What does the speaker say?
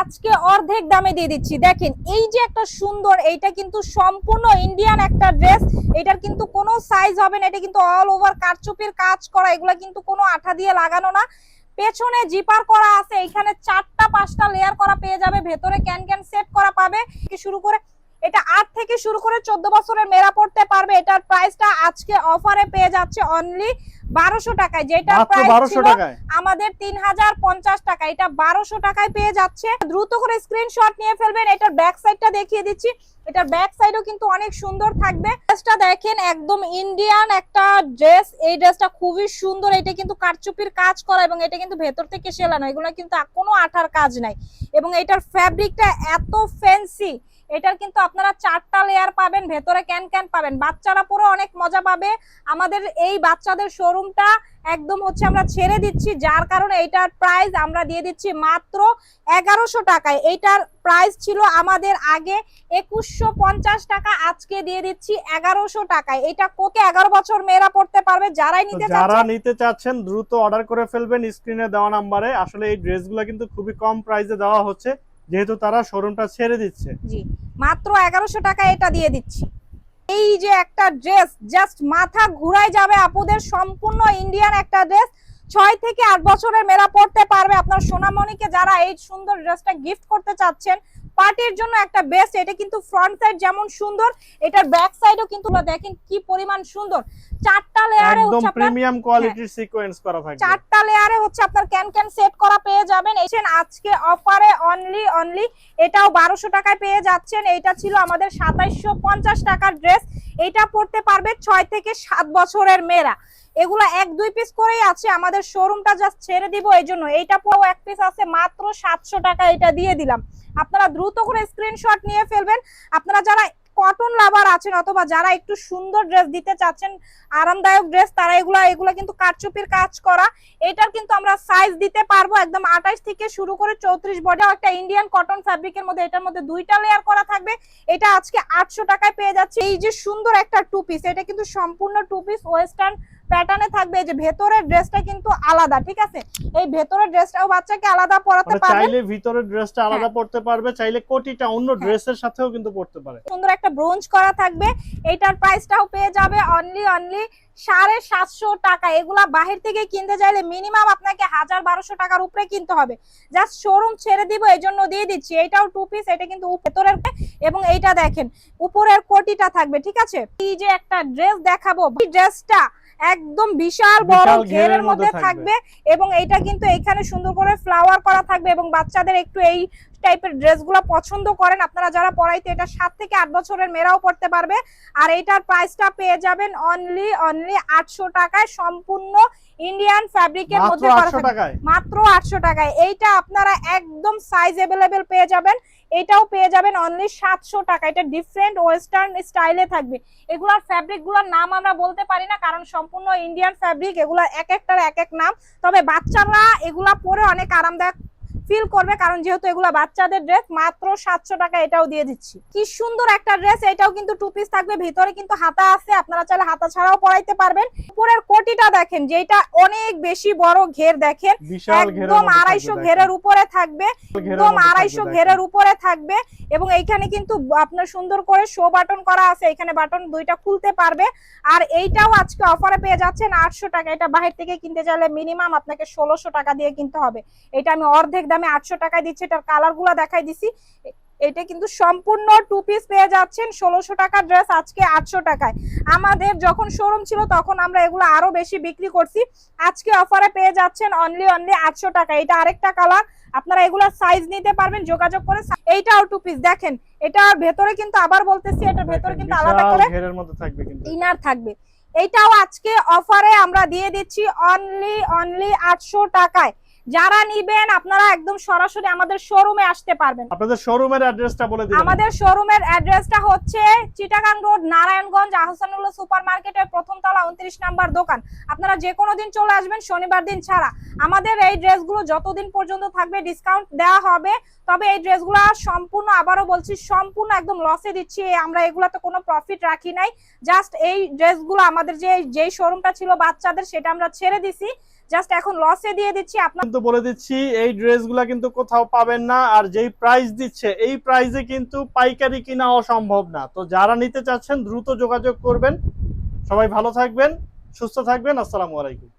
আজকে অর্ধেক দামে দিয়ে দিচ্ছি। দেখেন এই যে একটা সুন্দর, এইটা কিন্তু সম্পূর্ণ ইন্ডিয়ান একটা ড্রেস এটার কিন্তু কোনো সাইজ হবে না, এটা কিন্তু অল ওভার কারচুপির কাজ করা। এগুলা কিন্তু কোনো আঠা দিয়ে লাগানো না। পেছনে জিপার করা আছে, এখানে চারটা, পাঁচটা লেয়ার করা পেয়ে যাবে, ভেতরে ক্যান ক্যান সেট করা পাবে। শুরু করে এটা আট থেকে শুরু করে চোদ্দ বছরের মেরা পড়তে পারবে। এটার প্রাইসটা আজকে অফারে পেয়ে যাচ্ছে অনলি বারোশো টাকায়। যেটা আমাদের তিন হাজার পঞ্চাশ টাকা। এটা বারোশো টাকায় পেয়ে যাচ্ছে। দ্রুত করে স্ক্রিনশট নিয়ে ফেলবেন। এটার ব্যাক সাইডটা দেখিয়ে দিচ্ছি। এটার ব্যাক সাইডও কিন্তু অনেক সুন্দর থাকবে। ড্রেসটা দেখেন একদম ইন্ডিয়ান একটা ড্রেস এই ড্রেসটা খুবই সুন্দর। এটা কিন্তু কারচুপির কাজ করা এবং এটা কিন্তু ভেতর থেকে সেলানো। এগুলো কিন্তু কোনো আঠার কাজ নাই। এবং এটার ফ্যাব্রিকটা এত ফ্যান্সি এটার কিন্তু আপনারা চারটা লেয়ার পাবেন ভেতরে ক্যান ক্যান পাবেন। বাচ্চারা পুরো অনেক মজা পাবে। আমাদের এই বাচ্চাদের শোরুমটা একদম হচ্ছে আমরা ছেড়ে দিচ্ছি যার কারণে এইটার প্রাইস আমরা দিয়ে দিচ্ছি মাত্র এগারোশো টাকায়। এইটার প্রাইস ছিল আমাদের আগে একুশশো পঞ্চাশ টাকা আজকে দিয়ে দিচ্ছি এগারোশো টাকায়। এটা কোকে এগারো বছর মেয়েরা পড়তে পারবে যারাই নিতে যারা নিতে চাচ্ছেন দ্রুত অর্ডার করে ফেলবেন স্ক্রিনে দেওয়া নাম্বারে আসলে এই ড্রেসগুলো কিন্তু খুবই কম প্রাইসে দেওয়া হচ্ছে। যেহেতু তারা শোরুমটা ছেড়ে দিচ্ছে। জি, মাত্র এগারোশো টাকা এটা দিয়ে দিচ্ছি। এই যে একটা ড্রেস, জাস্ট মাথা ঘুরায় যাবে আপুদের সম্পূর্ণ ইন্ডিয়ান একটা ড্রেস। ছয় থেকে আট বছরের মেয়েরা পড়তে পারবে। আপনার সোনামণিকে যারা এই সুন্দর ড্রেসটা গিফট করতে চাচ্ছেন পার্টির জন্য একটা বেস্ট এটা কিন্তু ফ্রন্ট সাইড যেমন সুন্দর এটার ব্যাক সাইডও কিন্তু দেখেন কি পরিমাণ সুন্দর। চারটা লেয়ারে হচ্ছে আপনার প্রিমিয়াম কোয়ালিটির সিকোয়েন্স করা থাকবে। চারটা লেয়ারে হচ্ছে আপনার ক্যান ক্যান সেট করা পেয়ে যাবেন। এসেন আজকে অফারে অনলি অনলি এটাও বারোশো টাকায় পেয়ে যাচ্ছেন। এটা ছিল আমাদের সাতাইশশো পঞ্চাশ টাকার ড্রেস এটা পড়তে পারবে ছয় থেকে সাত বছরের মেয়েরা। এগুলো এক দুই পিস করেই আছে। আমাদের শোরুমটা জাস্ট ছেড়ে দিব। এই জন্য এইটা পুরো এক পিস আছে। মাত্র সাতশো টাকা এটা দিয়ে দিলাম। আপনারা দ্রুত করে স্ক্রিনশট নিয়ে ফেলবেন। আপনারা যারা কটন লাভার আছেন অথবা যারা একটু সুন্দর ড্রেস দিতে চাচ্ছেন, আরামদায়ক ড্রেস তারা এগুলো এগুলো কিন্তু কারচুপির কাজ করা। এটার কিন্তু আমরা সাইজ দিতে পারব একদম আঠাশ থেকে শুরু করে চৌত্রিশ বডি। একটা ইন্ডিয়ান কটন ফ্যাব্রিকের মধ্যে, এটার মধ্যে দুইটা লেয়ার করা থাকবে। এটা আজকে আটশো টাকায় পেয়ে যাচ্ছে। এই যে সুন্দর একটা টু পিস এটা কিন্তু সম্পূর্ণ টু পিস ওয়েস্টার্ন প্যাটার্নে থাকবে এই যে ভেতরের ড্রেসটা কিন্তু আলাদা ঠিক আছে? এই ভেতরের ড্রেসটাও বাচ্চাকে আলাদা পরাতে পারবে। চাইলে ভিতরের ড্রেসটা আলাদা পরতে পড়তে পারবে চাইলে কোটিটা অন্য ড্রেসের সাথেও কিন্তু পড়তে পারে। সুন্দর একটা ব্রোঞ্জ করা থাকবে এটার প্রাইসটাও পেয়ে যাবে অনলি অনলি সাড়ে সাতশো টাকা। এগুলা বাহির থেকে কিনতে চাইলে মিনিমাম আপনাকে হাজার বারোশো টাকার উপরে কিনতে হবে। জাস্ট শোরুম ছেড়ে দিব এই জন্য দিয়ে দিচ্ছি। এটাও টু পিস এটা কিন্তু ভেতরের এবং এইটা দেখেন উপরের কোটিটা থাকবে ঠিক আছে? এই যে একটা ড্রেস দেখাবো ড্রেসটা একদম বিশাল বড় ঘেরের মধ্যে থাকবে। এবং এটা কিন্তু এখানে সুন্দর করে ফ্লাওয়ার করা থাকবে এবং বাচ্চাদের একটু এই টাইপের ড্রেসগুলো পছন্দ করেন আপনারা যারা পরাইতে এটা সাত থেকে আট বছরের মেয়েরাও পড়তে পারবে। আর এটার প্রাইসটা পেয়ে যাবেন অনলি অনলি আটশো টাকায় সম্পূর্ণ ইন্ডিয়ান ফ্যাব্রিকের মধ্যে মাত্র আটশো টাকায়? এইটা আপনারা একদম সাইজ অ্যাভেলেবেল পেয়ে যাবেন। এটাও পেয়ে যাবেন অনলি সাতশো টাকা এটা ডিফারেন্ট ওয়েস্টার্ন স্টাইলে থাকবে। এগুলার ফ্যাব্রিকগুলোর নাম আমরা বলতে পারি না কারণ সম্পূর্ণ ইন্ডিয়ান ফ্যাব্রিক এগুলা এক একটার এক এক নাম। তবে বাচ্চারা এগুলা পরে অনেক আরামদায়ক ফিল করবে কারণ যেহেতু এগুলা বাচ্চাদের ড্রেস মাত্র সাতশো টাকা এটাও দিয়ে দিচ্ছি। কি সুন্দর একটা ড্রেস এটাও কিন্তু টু পিস থাকবে। ভিতরে কিন্তু হাতা আছে আপনারা চাইলে হাতা ছাড়াও পরাইতে পারবেন। উপরের কোটিটা দেখেন যেটা অনেক বেশি বড় ঘের দেখেন একদম আড়াইশো ঘেরের উপরে থাকবে একদম আড়াইশো ঘেরের উপরে থাকবে এবং এইখানে কিন্তু আপনার সুন্দর করে শো বাটন করা আছে। এখানে বাটন দুইটা খুলতে পারবে। আর এইটাও আজকে অফারে পেয়ে যাচ্ছেন আটশো টাকা। এটা বাহির থেকে কিনতে চাইলে মিনিমাম আপনাকে ষোলোশো টাকা দিয়ে কিনতে হবে। এটা আমি অর্ধেক দামে আটশো টাকায় দিচ্ছে এটার কালারগুলা দেখাই দিছি। এটা কিন্তু সম্পূর্ণ টু পিস পেয়ে যাচ্ছেন ষোলোশো টাকার ড্রেস আজকে আটশো টাকায়। আমাদের যখন শোরুম ছিল তখন আমরা এগুলো আরও বেশি বিক্রি করছি। আজকে অফারে পেয়ে যাচ্ছেন অনলি অনলি আটশো টাকা। এটা আরেকটা কালার আপনারা এগুলা সাইজ নিতে পারবেন যোগাযোগ করে এইটাও টু পিস দেখেন এটা ভেতরে কিন্তু আবার বলতেছি এটা ভেতরে কিন্তু আলাদা করে ইনার থাকবে এইটাও আজকে অফারে আমরা দিয়ে দিচ্ছি অনলি অনলি আটশো টাকায়। যারা নিবেন আপনারা একদম সরাসরি আমাদের শোরুমে আসতে পারবেন। আপনাদের শোরুমের অ্যাড্রেসটা বলে দিবেন আমাদের শোরুমের অ্যাড্রেসটা হচ্ছে চিটাগাং রোড নারায়ণগঞ্জ আহসানুল্লাহ সুপার মার্কেটের প্রথম তলা উনত্রিশ নাম্বার দোকান। আপনারা যে কোনো দিন চলে আসবেন শনিবার দিন ছাড়া। আমাদের এই ড্রেসগুলো যতদিন পর্যন্ত থাকবে ডিসকাউন্ট দেওয়া হবে। তবে এই ড্রেসগুলো সম্পূর্ণ আবারও বলছি সম্পূর্ণ একদম লসে দিচ্ছি। আমরা এগুলোতে কোনো প্রফিট রাখি নাই। জাস্ট এই ড্রেসগুলো আমাদের যে যেই শোরুমটা ছিল বাচ্চাদের সেটা আমরা ছেড়ে দিছি। জাস্ট এখন লসে দিয়ে দিচ্ছি, আপনার কিন্তু বলে দিচ্ছি, এই ড্রেসগুলো কিন্তু কোথাও পাবেন না, আর যেই প্রাইস দিচ্ছে, এই প্রাইসে কিন্তু পাইকারি কিনা অসম্ভব না। তো যারা নিতে চাচ্ছেন, দ্রুত যোগাযোগ করবেন। সবাই ভালো থাকবেন, সুস্থ থাকবেন, আসসালামু আলাইকুম।